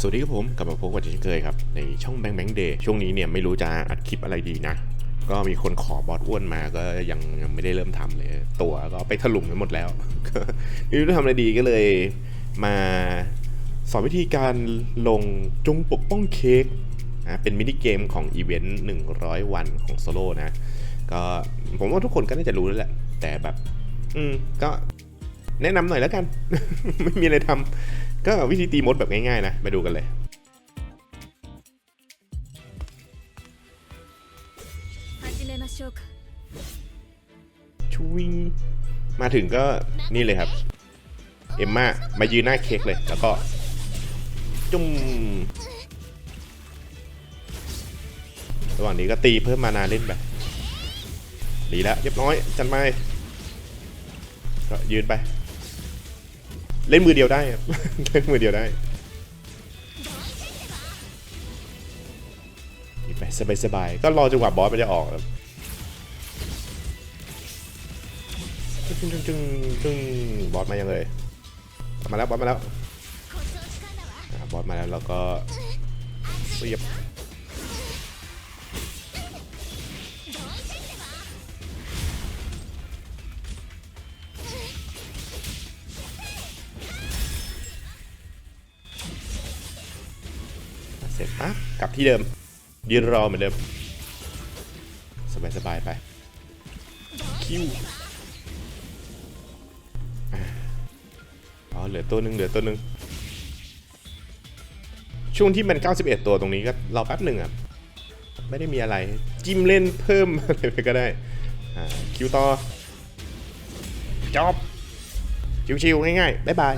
สวัสดีครับผม กลับมาพบกันเช่นเคยครับ ในช่องแบงค์แบงค์เดย์ช่วงนี้เนี่ยไม่รู้จะอัดคลิปอะไรดีนะ ก็มีคนขอบอสอ้วนมาก็ยังยังไม่ได้เริ่มทำเลย ตัวก็ไปถลุงไปหมดแล้วไม่รู้จะทำอะไรดีก็เลยมาสอนวิธีการลงจงปกป้องเค้กนะเป็นมินิเกมของอีเวนต์100 วันของโซโล่นะก็ผมว่าทุกคนก็น่าจะรู้แล้วแหละ แต่แบบ อืมก็แนะนำหน่อยแล้วกัน ไม่มีอะไรทำ ก็วิธีตีมดแบบง่ายๆนะไปดูกันเลย ชวิง มาถึงก็นี่เลยครับ เอมมามายืนหน้าเค้กเลย แล้วก็ จุ่มระหว่างนี้ก็ตีเพิ่มมานาเล่นไปดีแล้วเรียบร้อย จันไม้ก็ยืนไป เล่นมือเดียวได้ครับ เล่นมือเดียวได้ไปสบายๆก็รอจนกว่าบอสมันจะออกครับจึงจึงจึงจึงบอสมายังเลย มาแล้วบอสมาแล้วบอสมาแล้วเราก็เสียบ เสร็จปั๊บกลับที่เดิมยืนรอเหมือนเดิม สบายสบายๆไป คิวอ๋อเหลือตัวหนึ่งเหลือตัวหนึ่งช่วงที่มัน 91 ตัวตรงนี้ก็รอแป๊บหนึ่งอะ ไม่ได้มีอะไร จิ้มเล่นเพิ่มอะไรไปก็ได้คิวต่อจอบชิวๆง่ายๆ บ๊ายบาย